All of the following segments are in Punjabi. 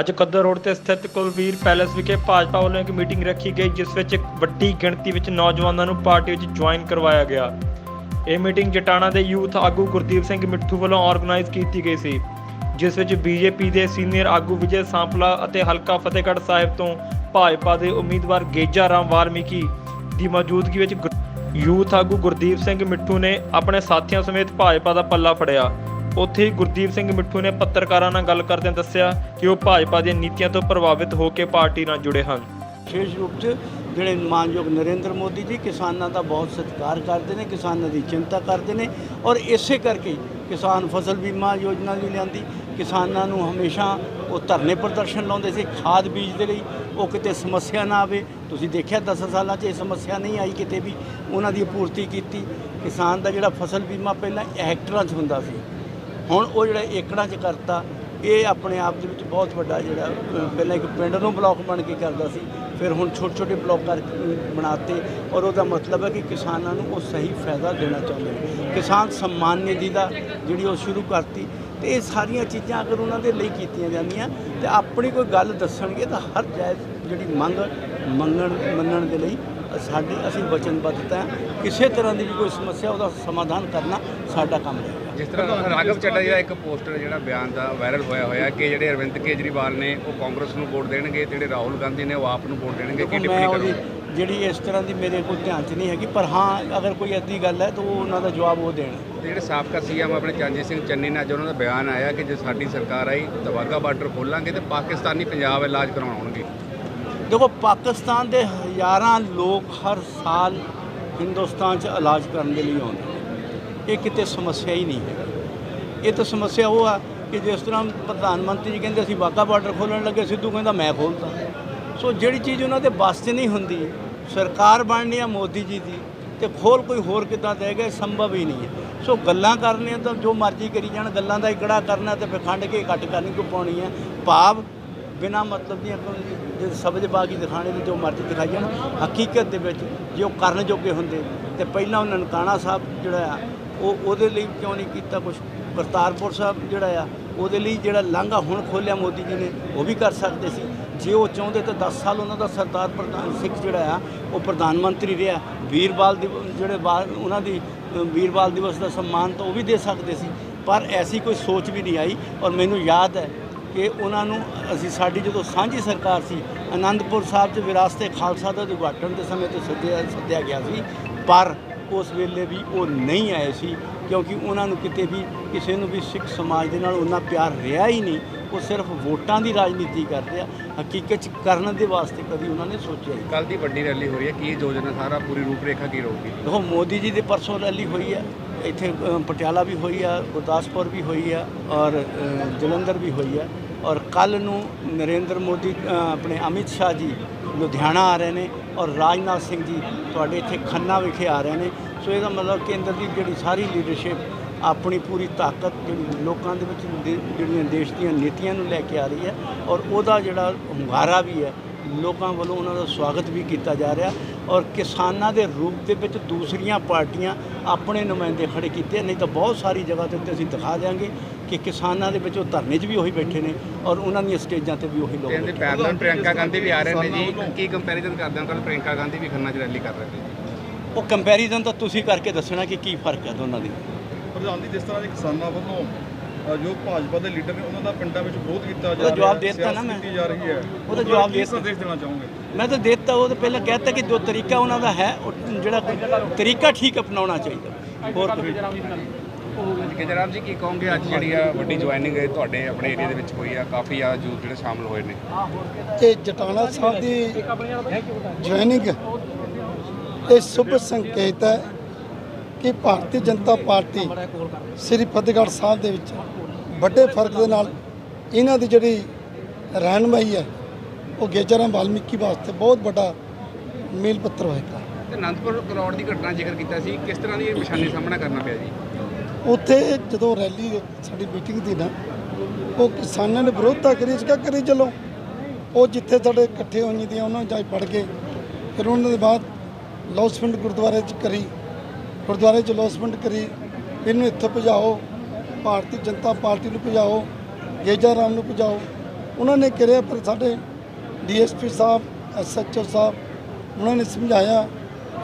ਅੱਜ ਕੱਦਰ ਰੋਡ ਤੇ ਸਥਿਤ ਕੁਲਵੀਰ ਪੈਲੇਸ ਵਿਖੇ ਭਾਜਪਾ ਵੱਲੋਂ ਇੱਕ ਮੀਟਿੰਗ ਰੱਖੀ ਗਈ, ਜਿਸ ਵਿੱਚ ਇੱਕ ਵੱਡੀ ਗਿਣਤੀ ਵਿੱਚ ਨੌਜਵਾਨਾਂ ਨੂੰ ਪਾਰਟੀ ਵਿੱਚ ਜੁਆਇਨ ਕਰਵਾਇਆ ਗਿਆ। ਇਹ ਮੀਟਿੰਗ ਜਟਾਣਾ ਦੇ ਯੂਥ ਆਗੂ ਗੁਰਦੀਪ ਸਿੰਘ ਮਿੱਠੂ ਵੱਲੋਂ ਆਰਗੇਨਾਈਜ਼ ਕੀਤੀ ਗਈ ਸੀ, ਜਿਸ ਵਿੱਚ ਬੀਜੇਪੀ ਦੇ ਸੀਨੀਅਰ ਆਗੂ ਵਿਜੇ ਸਾਂਪਲਾ ਅਤੇ ਹਲਕਾ ਫਤਿਹਗੜ੍ਹ ਸਾਹਿਬ ਤੋਂ ਭਾਜਪਾ ਦੇ ਉਮੀਦਵਾਰ ਗੇਜਾ ਰਾਮ ਵਾਲਮੀਕੀ ਦੀ ਮੌਜੂਦਗੀ ਵਿੱਚ ਗੁਰ- ਯੂਥ ਆਗੂ ਗੁਰਦੀਪ ਸਿੰਘ ਮਿੱਠੂ ਨੇ ਆਪਣੇ ਸਾਥੀਆਂ ਸਮੇਤ ਭਾਜਪਾ ਦਾ ਪੱਲਾ ਫੜਿਆ। ਉੱਥੇ ਹੀ ਗੁਰਦੀਪ ਸਿੰਘ ਮਿੱਠੂ ਨੇ ਪੱਤਰਕਾਰਾਂ ਨਾਲ ਗੱਲ ਕਰਦਿਆਂ ਦੱਸਿਆ ਕਿ ਉਹ ਭਾਜਪਾ ਦੀਆਂ ਨੀਤੀਆਂ ਤੋਂ ਪ੍ਰਭਾਵਿਤ ਹੋ ਕੇ ਪਾਰਟੀ ਨਾਲ ਜੁੜੇ ਹਨ। ਵਿਸ਼ੇਸ਼ ਰੂਪ 'ਚ ਜਿਹੜੇ ਮਾਨਯੋਗ ਨਰਿੰਦਰ ਮੋਦੀ ਜੀ ਕਿਸਾਨਾਂ ਦਾ ਬਹੁਤ ਸਤਿਕਾਰ ਕਰਦੇ ਨੇ, ਕਿਸਾਨਾਂ ਦੀ ਚਿੰਤਾ ਕਰਦੇ ਨੇ ਔਰ ਇਸੇ ਕਰਕੇ ਕਿਸਾਨ ਫਸਲ ਬੀਮਾ ਯੋਜਨਾ ਵੀ ਲਿਆਂਦੀ। ਕਿਸਾਨਾਂ ਨੂੰ ਹਮੇਸ਼ਾ ਉਹ ਧਰਨੇ ਪ੍ਰਦਰਸ਼ਨ ਲਾਉਂਦੇ ਸੀ, ਖਾਦ ਬੀਜ ਦੇ ਲਈ ਉਹ ਕਿਤੇ ਸਮੱਸਿਆ ਨਾ ਆਵੇ। ਤੁਸੀਂ ਦੇਖਿਆ 10 ਸਾਲਾਂ 'ਚ ਇਹ ਸਮੱਸਿਆ ਨਹੀਂ ਆਈ ਕਿਤੇ ਵੀ। ਉਹਨਾਂ ਦੀ ਪੂਰਤੀ ਕੀਤੀ। ਕਿਸਾਨ ਦਾ ਜਿਹੜਾ ਫਸਲ ਬੀਮਾ ਪਹਿਲਾਂ ਹੈਕਟਰਾਂ 'ਚ ਹੁੰਦਾ ਸੀ। ਹੁਣ ਉਹ ਜਿਹੜਾ ਏਕੜਾਂ 'ਚ ਕਰਤਾ ਇਹ ਆਪਣੇ ਆਪ ਦੇ ਵਿੱਚ ਬਹੁਤ ਵੱਡਾ ਜਿਹੜਾ ਪਹਿਲਾਂ ਇੱਕ ਪਿੰਡ ਨੂੰ ਬਲਾਕ ਬਣ ਕੇ ਕਰਦਾ ਸੀ ਫਿਰ ਹੁਣ ਛੋਟੇ ਛੋਟੇ ਬਲਾਕ ਕਰ ਅ, ਬਣਾਤੇ ਔਰ ਉਹਦਾ ਮਤਲਬ ਹੈ ਕਿ ਕਿਸਾਨਾਂ ਨੂੰ ਉਹ ਸਹੀ ਫਾਇਦਾ ਦੇਣਾ ਚਾਹੁੰਦੇ ਨੇ। ਕਿਸਾਨ ਸਨਮਾਨ ਨਿਧੀ ਦਾ ਜਿਹੜੀ ਉਹ ਸ਼ੁਰੂ ਕਰਤੀ ਤੇ ਇਹ ਸਾਰੀਆਂ ਚੀਜ਼ਾਂ ਅਗਰ ਉਹਨਾਂ ਦੇ ਲਈ ਕੀਤੀਆਂ ਜਾਂਦੀਆਂ ਤੇ ਆਪਣੀ ਕੋਈ ਗੱਲ ਦੱਸਣਗੇ ਤਾਂ ਹਰ ਜਾਇਜ਼ ਜਿਹੜੀ ਮੰਗ ਮੰਗਣ ਮੰਨਣ ਦੇ ਲਈ ਸਾਡੀ ਅਸੀਂ ਵਚਨਬੱਧਤਾ ਕਿਸੇ ਤਰ੍ਹਾਂ ਦੀ ਵੀ ਕੋਈ ਸਮੱਸਿਆ ਉਹਦਾ ਸਮਾਧਾਨ ਕਰਨਾ ਸਾਡਾ ਕੰਮ ਹੈ। ਜਿਸ ਤਰ੍ਹਾਂ ਰਾਘਵ ਚੱਡਾ ਜਿਹੜਾ ਇੱਕ ਪੋਸਟਰ ਜਿਹੜਾ ਬਿਆਨ ਦਾ ਵਾਇਰਲ ਹੋਇਆ ਹੋਇਆ ਕਿ ਜਿਹੜੇ ਅਰਵਿੰਦ ਕੇਜਰੀਵਾਲ ਨੇ ਉਹ ਕਾਂਗਰਸ ਨੂੰ ਵੋਟ ਦੇਣਗੇ ਤੇ ਜਿਹੜੇ ਰਾਹੁਲ ਗਾਂਧੀ ਨੇ ਉਹ ਆਪ ਨੂੰ ਵੋਟ ਦੇਣਗੇ ਕੀ ਟਿੱਪਣੀ ਕਰੋਗੇ? ਜਿਹੜੀ ਇਸ ਤਰ੍ਹਾਂ ਦੀ ਮੇਰੇ ਕੋਲ ਧਿਆਨ 'ਚ ਨਹੀਂ ਹੈਗੀ ਪਰ ਹਾਂ ਅਗਰ ਕੋਈ ਐਦੀ ਗੱਲ ਹੈ ਤਾਂ ਉਹ ਉਹਨਾਂ ਦਾ ਜਵਾਬ ਉਹ ਦੇਣ। ਜਿਹੜੇ ਸਾਬਕਾ ਸੀਐਮ ਆਪਣੇ ਚਰਨਜੀਤ ਸਿੰਘ ਚੰਨੀ ਨੇ ਅੱਜ ਉਹਨਾਂ ਦਾ ਬਿਆਨ ਆਇਆ ਕਿ ਜੇ ਸਾਡੀ ਸਰਕਾਰ ਆਈ ਤਾਂ ਵਾਹਗਾ ਬਾਰਡਰ ਖੋਲਾਂਗੇ ਤੇ ਪਾਕਿਸਤਾਨੀ ਪੰਜਾਬ ਇਲਾਜ ਕਰਾਉਣ ਆਉਣਗੇ। ਦੇਖੋ ਪਾਕਿਸਤਾਨ ਦੇ ਹਜ਼ਾਰਾਂ ਲੋਕ ਹਰ ਸਾਲ ਹਿੰਦੁਸਤਾਨ 'ਚ ਇਲਾਜ ਕਰਨ ਦੇ ਲਈ ਆਉਂਦੇ ਇਹ ਕਿਤੇ ਸਮੱਸਿਆ ਹੀ ਨਹੀਂ ਹੈ ਇਹ ਤਾਂ ਸਮੱਸਿਆ ਉਹ ਆ ਕਿ ਜਿਸ ਤਰ੍ਹਾਂ ਪ੍ਰਧਾਨ ਮੰਤਰੀ ਜੀ ਕਹਿੰਦੇ ਅਸੀਂ ਵਾਹਗਾ ਬਾਰਡਰ ਖੋਲਣ ਲੱਗੇ, ਸਿੱਧੂ ਕਹਿੰਦਾ ਮੈਂ ਖੋਲਤਾ ਸੋ ਜਿਹੜੀ ਚੀਜ਼ ਉਹਨਾਂ ਦੇ ਬਸ 'ਚ ਨਹੀਂ ਹੁੰਦੀ, ਸਰਕਾਰ ਬਣਨੀ ਆ ਮੋਦੀ ਜੀ ਦੀ ਤੇ ਖੋਲ ਕੋਈ ਹੋਰ ਕਿੱਦਾਂ ਦੇਗਾ ਇਹ ਸੰਭਵ ਹੀ ਨਹੀਂ ਹੈ। ਸੋ ਗੱਲਾਂ ਕਰਨੀਆਂ ਤਾਂ ਜੋ ਮਰਜ਼ੀ ਕਰੀ ਜਾਣ, ਗੱਲਾਂ ਦਾ ਇਕੜਾ ਕਰਨਾ ਤੇ ਫਿਰ ਖੰਡ ਕੇ ਕੱਟ ਕਰਨੀ ਕਿਉਂ ਪਾਉਣੀ ਹੈ? ਭਾਵ ਬਿਨਾ ਮਤਲਬ ਦੀਆਂ ਜੇ ਸਬਜ਼ ਬਾਗੀ ਦਿਖਾਣੇ ਤੇ ਜੋ ਮਰਜ਼ੀ ਦਿਖਾਈ ਜਾਣ, ਹਕੀਕਤ ਦੇ ਵਿੱਚ ਜੇ ਉਹ ਕਰਨ ਜੋਗੇ ਹੁੰਦੇ ਤੇ ਪਹਿਲਾਂ ਉਹਨਾਂ ਨਨਕਾਣਾ ਸਾਹਿਬ ਜਿਹੜਾ ਆ ਉਹ ਉਹਦੇ ਲਈ ਕਿਉਂ ਨਹੀਂ ਕੀਤਾ ਕੁਝ ਕਰਤਾਰਪੁਰ ਸਾਹਿਬ ਜਿਹੜਾ ਆ ਉਹਦੇ ਲਈ ਜਿਹੜਾ ਲਾਂਘਾ ਹੁਣ ਖੋਲਿਆ ਮੋਦੀ ਜੀ ਨੇ ਉਹ ਵੀ ਕਰ ਸਕਦੇ ਸੀ। ਜੇ ਉਹ ਚਾਹੁੰਦੇ ਤਾਂ 10 ਸਾਲ ਉਹਨਾਂ ਦਾ ਸਰਦਾਰ ਪ੍ਰਧਾਨ ਸਿੱਖ ਜਿਹੜਾ ਆ ਉਹ ਪ੍ਰਧਾਨ ਮੰਤਰੀ ਰਿਹਾ। ਵੀਰਬਾਲ ਦਿਵ ਜਿਹੜੇ ਬਾਲ ਉਹਨਾਂ ਦੀ ਅ, ਵੀਰਬਾਲ ਦਿਵਸ ਦਾ ਸਨਮਾਨ ਤਾਂ ਉਹ ਵੀ ਦੇ ਸਕਦੇ ਸੀ। ਪਰ ਐਸੀ ਕੋਈ ਸੋਚ ਵੀ ਨਹੀਂ ਆਈ ਔਰ ਮੈਨੂੰ ਯਾਦ ਹੈ ਕਿ ਉਹਨਾਂ ਨੂੰ ਅਸੀਂ ਸਾਡੀ ਜਦੋਂ ਸਾਂਝੀ ਸਰਕਾਰ ਸੀ ਆਨੰਦਪੁਰ ਸਾਹਿਬ 'ਚ ਵਿਰਾਸਤੇ ਖਾਲਸਾ ਦਾ ਉਦਘਾਟਨ ਦੇ ਸਮੇਂ ਤੇ ਸੱਦਿਆ ਸੱਦਿਆ ਗਿਆ ਸੀ। ਪਰ ਉਸ ਵੇਲੇ ਵੀ ਉਹ ਨਹੀਂ ਆਏ ਸੀ ਕਿਉਂਕਿ ਉਹਨਾਂ ਨੂੰ ਕਿਤੇ ਵੀ ਕਿਸੇ ਨੂੰ ਵੀ ਸਿੱਖ ਸਮਾਜ ਦੇ ਨਾਲ ਉਹਨਾਂ ਪਿਆਰ ਰਿਹਾ ਹੀ ਨਹੀਂ। ਉਹ ਸਿਰਫ ਵੋਟਾਂ ਦੀ ਰਾਜਨੀਤੀ ਕਰਦੇ ਆ। ਹਕੀਕਤ 'ਚ ਕਰਨ ਦੇ ਵਾਸਤੇ ਕਦੀ ਉਹਨਾਂ ਨੇ ਸੋਚਿਆ ਹੀ। ਕੱਲ ਦੀ ਵੱਡੀ ਰੈਲੀ ਹੋ ਰਹੀ ਹੈ ਕੀ ਯੋਜਨਾ ਸਾਰਾ ਪੂਰੀ ਰੂਪਰੇਖਾ ਕੀ ਰਹੂਗੀ? ਦੇਖੋ ਮੋਦੀ ਜੀ ਦੇ ਪਰਸੋਂ ਰੈਲੀ ਹੋਈ ਹੈ ਇੱਥੇ ਪਟਿਆਲਾ ਵੀ ਹੋਈ ਆ ਗੁਰਦਾਸਪੁਰ ਵੀ ਹੋਈ ਆ ਔਰ ਜਲੰਧਰ ਵੀ ਹੋਈ ਆ। ਔਰ ਕੱਲ ਨੂੰ ਨਰਿੰਦਰ ਮੋਦੀ ਆਪਣੇ ਅਮਿਤ ਸ਼ਾਹ ਜੀ ਲੁਧਿਆਣਾ ਆ ਰਹੇ ਨੇ ਔਰ ਰਾਜਨਾਥ ਸਿੰਘ ਜੀ ਤੁਹਾਡੇ ਇੱਥੇ ਖੰਨਾ ਵਿਖੇ ਆ ਰਹੇ ਨੇ। ਸੋ ਇਹਦਾ ਮਤਲਬ ਕੇਂਦਰ ਦੀ ਜਿਹੜੀ ਸਾਰੀ ਲੀਡਰਸ਼ਿਪ ਆਪਣੀ ਪੂਰੀ ਤਾਕਤ ਜਿਹੜੀ ਲੋਕਾਂ ਦੇ ਵਿੱਚ ਦੇ- ਜਿਹੜੀਆਂ ਦੇਸ਼ ਦੀਆਂ ਨੀਤੀਆਂ ਨੂੰ ਲੈ ਕੇ ਆ ਰਹੀ ਹੈ ਔਰ ਉਹਦਾ ਜਿਹੜਾ ਹੁੰਗਾਰਾ ਵੀ ਹੈ ਲੋਕਾਂ ਵੱਲੋਂ ਉਹਨਾਂ ਦਾ ਸਵਾਗਤ ਵੀ ਕੀਤਾ ਜਾ ਰਿਹਾ ਔਰ ਕਿਸਾਨਾਂ ਦੇ ਰੂਪ ਦੇ ਵਿੱਚ ਦੂਸਰੀਆਂ ਪਾਰਟੀਆਂ ਆਪਣੇ ਨੁਮਾਇੰਦੇ ਖੜੇ ਕੀਤੇ ਨਹੀਂ ਤਾਂ ਬਹੁਤ ਸਾਰੀ ਜਗ੍ਹਾ ਤੇ ਉੱਤੇ ਅਸੀਂ ਦਿਖਾ ਦਿਆਂਗੇ ਕਿ ਕਿਸਾਨਾਂ ਦੇ ਵਿੱਚ ਉਹ ਧਰਨੇ 'ਚ ਵੀ ਉਹੀ ਬੈਠੇ ਨੇ ਔਰ ਉਹਨਾਂ ਦੀਆਂ ਸਟੇਜਾਂ ਤੇ ਵੀ ਉਹੀ ਲੋਕ ਬੈਠੇ ਪੈਰਲਲ ਪ੍ਰਿਯੰਕਾ ਗਾਂਧੀ ਵੀ ਆ ਰਹੇ ਨੇ ਜੀ। ਕੀ ਕੰਪੈਰੀਜ਼ਨ ਕਰਦੇ ਹੋ? ਕੱਲ ਪ੍ਰਿਯੰਕਾ ਗਾਂਧੀ ਵੀ ਖੰਨਾ 'ਚ ਰੈਲੀ ਕਰ ਰਹੇ ਨੇ ਜੀ। ਉਹ ਕੰਪੈਰੀਜ਼ਨ ਤਾਂ ਤੁਸੀਂ ਕਰਕੇ ਦੱਸਣਾ ਕਿ ਕੀ ਫ਼ਰਕ ਹੈ ਦੋਨਾਂ ਦੀ? ਪ੍ਰਧਾਨ ਜੀ ਜਿਸ ਤਰ੍ਹਾਂ ਦੇ ਕਿਸਾਨਾਂ ਵੱਲੋਂ ਜੋ ਭਾਜਪਾ ਦੇ ਲੀਡਰ ਨੇ ਉਹਨਾਂ ਦਾ ਪਿੰਡਾਂ ਵਿੱਚ ਵਿਰੋਧ ਕੀਤਾ ਜਾ ਉਹਦਾ ਜਵਾਬ ਰਿਹਾ, ਦੇ ਦਿੱਤਾ ਨਾ ਮੈਂ। ਕੀਤੀ ਜਾ ਰਹੀ ਹੈ। ਉਹਦਾ ਜਵਾਬ ਦੇ। ਸੰਦੇਸ਼ ਦੇਣਾ ਚਾਹੋਗੇ? ਮੈਂ ਤਾਂ ਦੇਤਾ ਉਹ ਤਾਂ ਪਹਿਲਾਂ ਕਹਿਤਾ ਕਿ ਜੋ ਤਰੀਕਾ ਉਹਨਾਂ ਦਾ ਹੈ ਉਹ ਜਿਹੜਾ ਤਰੀਕਾ ਠੀਕ ਅਪਣਾਉਣਾ ਚਾਹੀਦਾ। ਹੋਰ ਕੋਈ? ਕੇਜਰਾਮ ਜੀ ਕੀ ਕਹੋਗੇ? ਅੱਜ ਜਿਹੜੀ ਆ ਵੱਡੀ ਜੁਆਇਨਿੰਗ ਹੈ ਤੁਹਾਡੇ ਆਪਣੇ ਏਰੀਆ ਦੇ ਵਿੱਚ ਹੋਈ ਆ ਕਾਫੀ ਆ ਯੂਥ ਜਿਹੜੇ ਸ਼ਾਮਲ ਹੋਏ ਨੇ। ਇਹ ਜਟਾਣਾ ਸਾਹਿਬ ਦੀ ਜੁਆਇਨਿੰਗ ਇਹ ਸ਼ੁਭ ਸੰਕੇਤ ਹੈ ਕਿ ਭਾਰਤੀ ਜਨਤਾ ਪਾਰਟੀ ਸ੍ਰੀ ਫਤਿਹਗੜ੍ਹ ਸਾਹਿਬ ਦੇ ਵਿੱਚ ਵੱਡੇ ਫ਼ਰਕ ਦੇ ਨਾਲ ਇਹਨਾਂ ਦੀ ਜਿਹੜੀ ਰਹਿਨਮਾਈ ਹੈ ਉਹ ਗੇਜਰਾਮ ਵਾਲਮੀਕੀ ਵਾਸਤੇ ਬਹੁਤ ਵੱਡਾ ਮੀਲ ਪੱਥਰ ਹੋਏਗਾ। ਤੇ ਅਨੰਦਪੁਰ ਕਰੋੜ ਦੀ ਘਟਨਾ ਜ਼ਿਕਰ ਕੀਤਾ ਸੀ ਕਿਸ ਤਰ੍ਹਾਂ ਦੀ ਨਿਸ਼ਾਨੀ ਸਾਹਮਣਾ ਕਰਨਾ ਪਿਆ ਜੀ? ਉੱਥੇ ਜਦੋਂ ਰੈਲੀ ਸਾਡੀ ਮੀਟਿੰਗ ਦੀ ਨਾ ਉਹ ਕਿਸਾਨਾਂ ਨੇ ਵਿਰੋਧਤਾ ਕਰੀ ਸੀਗਾ ਕਰੀ ਚਲੋ। ਉਹ ਜਿੱਥੇ ਸਾਡੇ ਇਕੱਠੇ ਹੋਈਆਂ ਦੀਆਂ ਉਹਨਾਂ ਜਾ ਪੜ ਕੇ ਫਿਰ ਉਹਨਾਂ ਦੇ ਬਾਅਦ ਲੌਸਮੈਂਟ ਗੁਰਦੁਆਰੇ 'ਚ ਕਰੀ। ਗੁਰਦੁਆਰੇ 'ਚ ਲੌਸਮੈਂਟ ਕਰੀ, ਇਹਨੂੰ ਇੱਥੇ ਭਜਾਓ, ਭਾਰਤੀ ਜਨਤਾ ਪਾਰਟੀ ਨੂੰ ਭਜਾਓ ਗੇਜਾ ਰਾਮ ਨੂੰ ਭਜਾਓ। ਉਹਨਾਂ ਨੇ ਕਿਹਾ ਪਰ ਸਾਡੇ ਡੀਐਸਪੀ ਸਾਹਿਬ, ਐਸਐਚਓ ਸਾਹਿਬ, ਉਹਨਾਂ ਨੇ ਸਮਝਾਇਆ,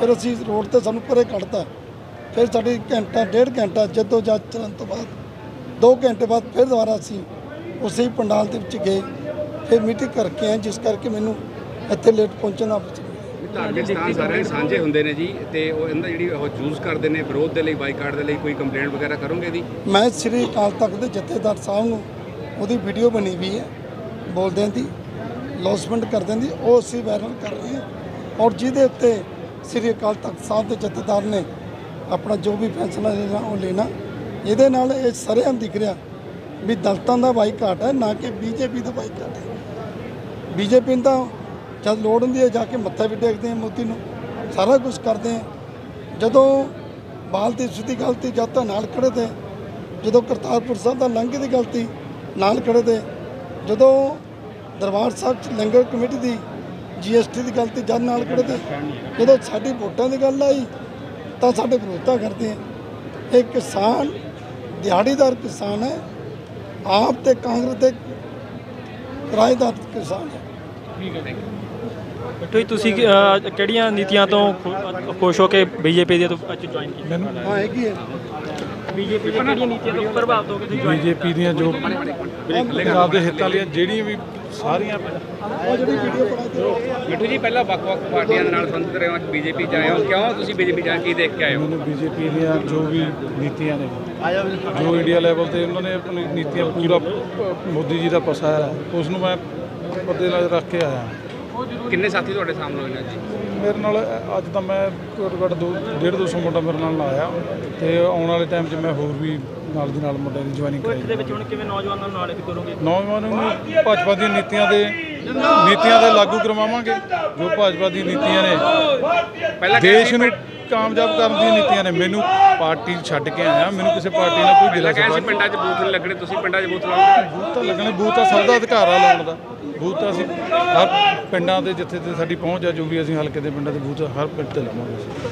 ਫਿਰ ਅਸੀਂ ਰੋਡ ਤੇ ਸਾਨੂੰ ਪਰੇ ਕੱਢਤਾ। ਫਿਰ ਸਾਡੀ ਘੰਟਾ, ਡੇਢ ਘੰਟਾ ਜਦੋਂ ਜੱਜ ਚੱਲਣ ਤੋਂ ਬਾਅਦ 2 ਘੰਟੇ ਬਾਅਦ ਫਿਰ ਦੁਬਾਰਾ ਅਸੀਂ ਉਸੇ ਪੰਡਾਲ ਦੇ ਵਿੱਚ ਗਏ। ਫਿਰ ਮੀਟਿੰਗ ਕਰਕੇ ਆਏ, ਜਿਸ ਕਰਕੇ ਮੈਨੂੰ ਇੱਥੇ ਲੇਟ ਪਹੁੰਚਣਾ ਪਿਆ ਧਾਰਮਿਕ ਸਥਾਨ ਸਾਰਿਆਂ ਸਾਂਝੇ ਹੁੰਦੇ ਨੇ ਜੀ ਤੇ ਉਹ ਇਹਨਾਂ ਜਿਹੜੀ ਉਹ ਚੂਜ਼ ਕਰਦੇ ਨੇ, ਵਿਰੋਧ ਦੇ ਲਈ ਬਾਈਕਾਟ ਦੇ ਲਈ ਕੋਈ ਕੰਪਲੇਂਟ ਵਗੈਰਾ ਕਰੋਗੇ ਦੀ ਮੈਂ ਸ੍ਰੀ ਅਕਾਲ ਤਖਤ ਦੇ ਜਥੇਦਾਰ ਸਾਹਿਬ ਨੂੰ ਉਹਦੀ ਵੀਡੀਓ ਬਣੀ ਵੀ ਹੈ, ਬੋਲਦਿਆਂ ਦੀ ਲੌਸਮੈਂਟ ਕਰਦਿਆਂ ਦੀ, ਉਹ ਅਸੀਂ ਵਾਇਰਲ ਕਰ ਰਹੇ ਹਾਂ। ਔਰ ਜਿਹਦੇ ਉੱਤੇ ਸ੍ਰੀ ਅਕਾਲ ਤਖਤ ਸਾਹਿਬ ਦੇ ਜਥੇਦਾਰ ਨੇ ਆਪਣਾ ਜੋ ਵੀ ਫੈਸਲਾ ਲੈਣਾ, ਉਹ ਲੈਣਾ। ਇਹਦੇ ਨਾਲ ਇਹ ਸਰੇਆਮ ਦਿਖ ਰਿਹਾ ਵੀ ਦਲਤਾਂ ਦਾ ਬਾਈਕਾਟ ਹੈ, ਨਾ ਕਿ ਬੀਜੇਪੀ ਦਾ ਬਾਈਕਾਟ ਹੈ। ਬੀਜੇਪੀ ਨੂੰ ਤਾਂ ਜਦ ਲੋੜ ਹੁੰਦੀ ਹੈ ਜਾ ਕੇ ਮੱਥਾ ਵੀ ਟੇਕਦੇ ਆ ਮੋਦੀ ਨੂੰ, ਸਾਰਾ ਕੁਝ ਕਰਦੇ ਆ ਜਦੋਂ ਬਾਲ ਦੀ ਸਿੱਧੀ ਗਲਤੀ ਜਦ ਤਾਂ ਨਾਲ ਖੜੇ ਤੇ, ਜਦੋਂ ਕਰਤਾਰਪੁਰ ਸਾਹਿਬ ਦਾ ਲੰਘੇ ਦੀ ਗਲਤੀ ਨਾਲ ਖੜੇ ਤੇ, ਜਦੋਂ ਦਰਬਾਰ ਸਾਹਿਬ ਚ ਲੰਗਰ ਕਮੇਟੀ ਦੀ ਜੀਐਸਟੀ ਦੀ ਗਲਤੀ ਜਦ ਨਾਲ ਖੜੇ ਤੇ, ਜਦੋਂ ਸਾਡੀ ਵੋਟਾਂ ਦੀ ਗੱਲ ਆਈ, ਤਾਂ ਸਾਡੇ ਵਿਰੋਧਤਾ ਕਰਦੇ ਆ ਇਹ ਕਿਸਾਨ, ਦਿਹਾੜੀਦਾਰ ਕਿਸਾਨ ਹੈ। ਆਪ ਤੇ ਕਾਂਗਰਸ ਦੇ ਕਿਰਾਏਦਾਰ ਕਿਸਾਨ ਹੈ। ਮਿੱਠੂ ਜੀ ਤੁਸੀਂ ਅਹ, ਕਿਹੜੀਆਂ ਨੀਤੀਆਂ ਤੋਂ ਖੁ- ਖੁਸ਼ ਹੋ ਕੇ ਬੀਜੇਪੀ ਦੇ ਤੋਂ ਅੱਜ ਜੁਆਇਨ ਕੀਤਾ? ਹਾਂ ਹੈਗੀ ਹੈ। ਬੀਜੇਪੀ ਦੀਆਂ ਕਿਹੜੀਆਂ ਨੀਤੀਆਂ ਤੋਂ ਪ੍ਰਭਾਵਿਤ ਹੋ ਕੇ ਤੁਸੀਂ join ਬੀਜੇਪੀ ਦੀਆਂ ਜੋ ਪੰਜਾਬ ਦੇ ਹਿੱਤਾਂ ਲਈ ਜਿਹੜੀਆਂ ਵੀ ਸਾਰੀਆਂ ਉਹ ਜਿਹੜੀ ਵੀਡੀਓ ਬਣਾਈ ਮਿੱਠੂ ਜੀ ਪਹਿਲਾਂ ਵੱਖ-ਵੱਖ ਪਾਰਟੀਆਂ ਦੇ ਨਾਲ ਸੰਬੰਧਿਤ ਰਹੇ ਹੋ ਅੱਜ ਬੀਜੇਪੀ ਆਏ ਹੋ। ਕਿਉਂ ਤੁਸੀਂ ਬੀਜੇਪੀ ਜਾ ਕੇ ਕੀ ਦੇਖ ਕੇ ਆਏ ਹੋ? ਮੈਨੂੰ ਬੀਜੇਪੀ ਦੀਆਂ ਜੋ ਵੀ ਨੀਤੀਆਂ ਨੇ ਜੋ ਇੰਡੀਆ ਲੈਵਲ ਤੇ ਉਹਨਾਂ ਨੇ ਆਪਣੀ ਨੀਤੀਆਂ ਪੂਰਾ ਅ, ਮੋਦੀ ਜੀ ਦਾ ਪਸਾਇਆ ਹੈ ਉਸ ਨੂੰ ਮੈਂ ਪੱਦੇ ਨਾਲ ਰੱਖ ਕੇ ਆਇਆ। ਕਿੰਨੇ ਸਾਥੀ ਤੁਹਾਡੇ ਸਾਹਮਣੇ ਹੋਏ ਨੇ ਜੀ ਮੇਰੇ ਨਾਲ ਅੱਜ ਤਾਂ ਮੈਂ ਘੱਟੋ ਘੱਟ ਦੋ ਡੇਢ ਦੋ ਸੌ ਮੁੰਡਾ ਮੇਰੇ ਨਾਲ ਆਇਆ ਤੇ ਆਉਣ ਵਾਲੇ ਟਾਈਮ 'ਚ ਮੈਂ ਹੋਰ ਵੀ ਨਾਲ ਦੀ ਨਾਲ ਮੁੰਡਿਆਂ ਦੀ ਜੁਆਇਨਿੰਗ ਭਵਿੱਖ ਦੇ ਵਿੱਚ ਹੁਣ ਕਿਵੇਂ ਨੌਜਵਾਨਾਂ ਨੂੰ ਨਾਲ ਵੀ ਕਰੋਗੇ? ਨੌਜਵਾਨਾਂ ਨੂੰ ਭਾਜਪਾ ਦੀਆਂ ਨੀਤੀਆਂ ਦੇ ਨੀਤੀਆਂ ਦੇ ਲਾਗੂ ਕਰਵਾਵਾਂਗੇ ਜੋ ਭਾਜਪਾ ਦੀਆਂ ਨੀਤੀਆਂ ਨੇ। ਪਹਿਲਾਂ ਦੇਸ਼ ਨੂੰ ਕਾਮਯਾਬ ਕਰਨ ਦੀਆਂ ਨੀਤੀਆਂ ਨੇ। ਮੈਨੂੰ ਪਾਰਟੀ ਛੱਡ ਕੇ ਆਇਆ। ਮੈਨੂੰ ਕਿਸੇ ਪਾਰਟੀ ਨਾਲ ਕੋਈ ਗਿਲਾ ਪਹਿਲਾਂ ਕਹਿੰਦੇ ਸ਼ਿਕਵਾ ਸੀ ਪਿੰਡਾਂ 'ਚ ਬੂਥ ਨਹੀਂ ਲੱਗਣੇ ਤੁਸੀਂ ਪਿੰਡਾਂ 'ਚ ਬੂਥ ਲਾਓਗੇ ਬੂਥ ਤਾਂ ਲੱਗਣੇ ਬੂਥ ਤਾਂ ਸਭ ਦਾ ਅਧਿਕਾਰ ਆ ਲਾਉਣ ਦਾ। ਬੂਥ ਤਾਂ ਅਸੀਂ ਹਰ ਪਿੰਡਾਂ ਦੇ ਜਿੱਥੇ ਤੇ ਸਾਡੀ ਪਹੁੰਚ ਆ ਜੋ ਵੀ ਅਸੀਂ ਹਲਕੇ ਦੇ ਪਿੰਡਾਂ ਦੇ ਬੂਥ ਹਰ ਪਿੰਡ ਤੇ ਲਾਵਾਂਗੇ